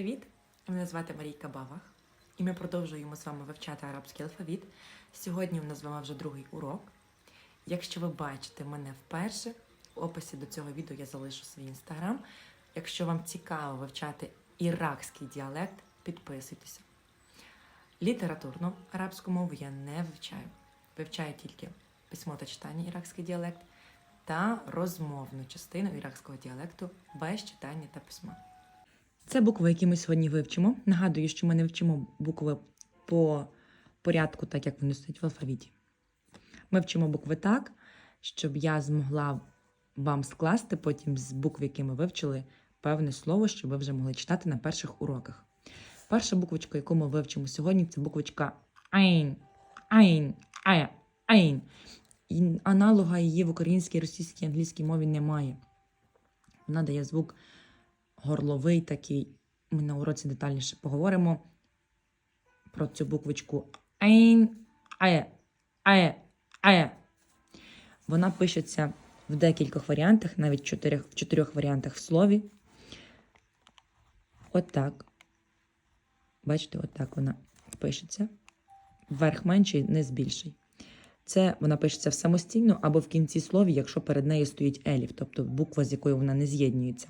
привіт! Мене звати Марійка Бавах, і ми продовжуємо з вами вивчати арабський алфавіт. Сьогодні у нас з вами вже другий урок. Якщо ви бачите мене вперше, в описі до цього відео я залишу свій інстаграм. Якщо вам цікаво вивчати іракський діалект, підписуйтеся. Літературну арабську мову я не вивчаю. Вивчаю тільки письмо та читання іракський діалект та розмовну частину іракського діалекту без читання та письма. Це букви, які ми сьогодні вивчимо. Нагадую, що ми не вчимо букви по порядку, так як вони стоять в алфавіті. Ми вчимо букви так, щоб я змогла вам скласти потім з букв, які ми вивчили, певне слово, щоб ви вже могли читати на перших уроках. Перша буквочка, яку ми вивчимо сьогодні, це буквочка Айн. Айн. Ая. Айн. Аналога її в українській, російській, англійській мові немає. Вона дає звук горловий такий. Ми на уроці детальніше поговоримо про цю буквочку Айн. Ая. Ая. Ая. Вона пишеться в декількох варіантах, навіть чотирьох, в чотирьох варіантах в слові. Отак. Бачите, отак вона пишеться. Верх менший, низ більший. Це вона пишеться в самостійно або в кінці слові, якщо перед нею стоїть елів, тобто буква, з якою вона не з'єднується.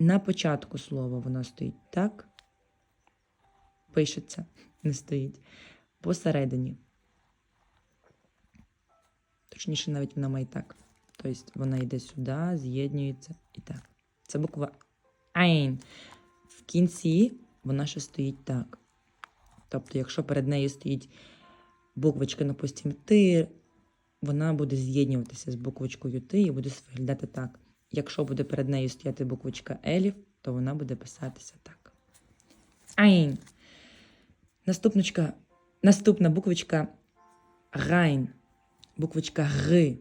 На початку слова вона стоїть так, пишеться, не стоїть. Посередині. Точніше, навіть вона має так. Тобто вона йде сюди, з'єднується і так. Це буква Айн. В кінці вона ще стоїть так. Тобто, якщо перед нею стоїть буквочка, допустимо, ти, вона буде з'єднуватися з буквочкою ти і буде виглядати так. Якщо буде перед нею стояти буквочка Елів, то вона буде писатися так. Айн. Наступночка, наступна буквочка Гайн. Буквочка Г.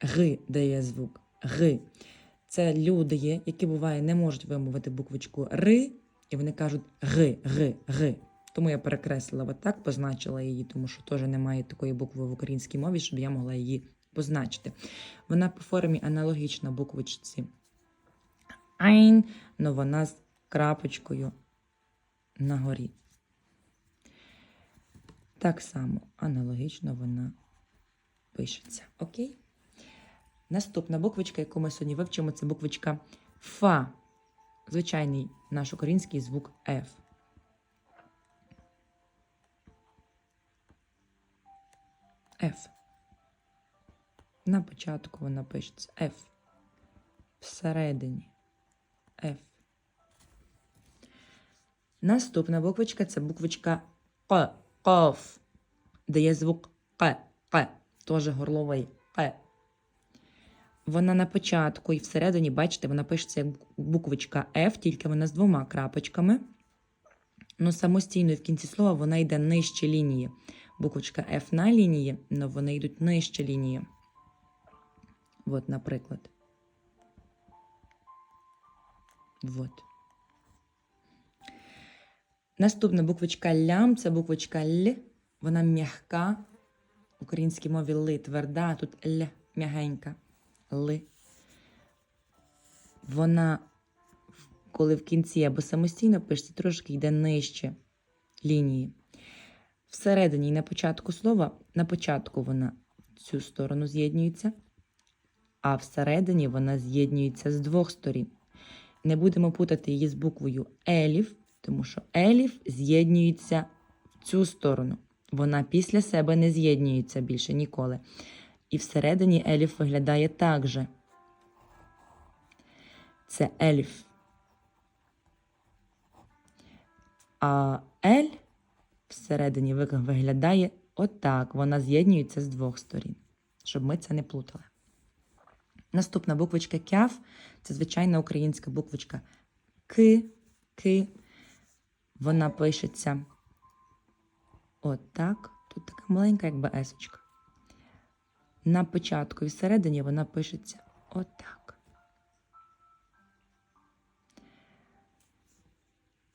Г дає звук. Г. Це люди є, які буває не можуть вимовити буквочку Р, і вони кажуть Г, Г, Г. Тому я перекреслила отак, позначила її, тому що теж немає такої букви в українській мові, щоб я могла її позначити. Вона по формі аналогічна буквочці Айн, але вона з крапочкою на горі. Так само аналогічно вона пишеться. Окей? Наступна буквочка, яку ми сьогодні вивчимо, це буквочка Фа. Звичайний наш український звук F. F. На початку вона пишеться F. Всередині F. Наступна буквочка це буквочка Q. Қоф. Дає звук Q. Q. Теж горловий Q. Вона на початку і всередині, бачите, вона пишеться як буквочка F, тільки вона з двома крапочками. Ну, самостійно в кінці слова вона йде нижче лінії. Буквочка F на лінії, але вони йдуть нижче лінії. От, наприклад. Вот. Наступна буквочка лям це буквочка Л. Вона м'яка. В українській мові ли тверда, а тут Л м'ягенька. Ли. Вона, коли в кінці або самостійно пишеться, трошки йде нижче лінії. Всередині і на початку слова, на початку вона в цю сторону з'єднюється, а всередині вона з'єднюється з двох сторін. Не будемо путати її з буквою Елів, тому що Елів з'єднюється в цю сторону. Вона після себе не з'єднюється більше ніколи. І всередині Елів виглядає так же. Це Елів. А Ель всередині виглядає отак. Вона з'єднюється з двох сторін, щоб ми це не плутали. Наступна буквочка кяф це звичайна українська буквочка К. К. Вона пишеться отак. Тут така маленька, якби есочка. На початку і всередині вона пишеться отак.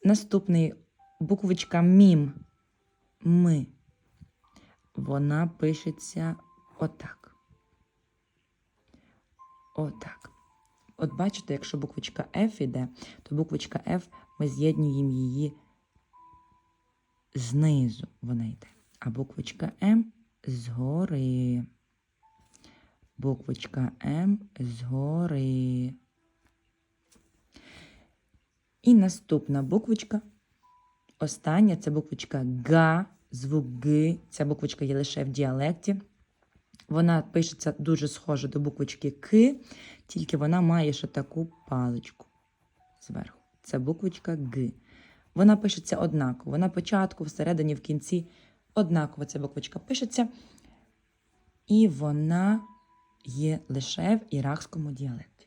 Наступний буквочка мім. Ми. Вона пишеться отак. Отак. От бачите, якщо буквочка F іде, то буквочка F ми з'єднуємо її знизу. Вона йде. А буквочка М згори. Буквочка М згори. І наступна буквочка. Остання це буквочка Г, звук Г. Ця буквочка є лише в діалекті. Вона пишеться дуже схоже до буквочки К, тільки вона має ще таку паличку зверху. Це буквочка Г. Вона пишеться однаково. На початку, всередині, в кінці однаково ця буквочка пишеться. І вона є лише в іракському діалекті.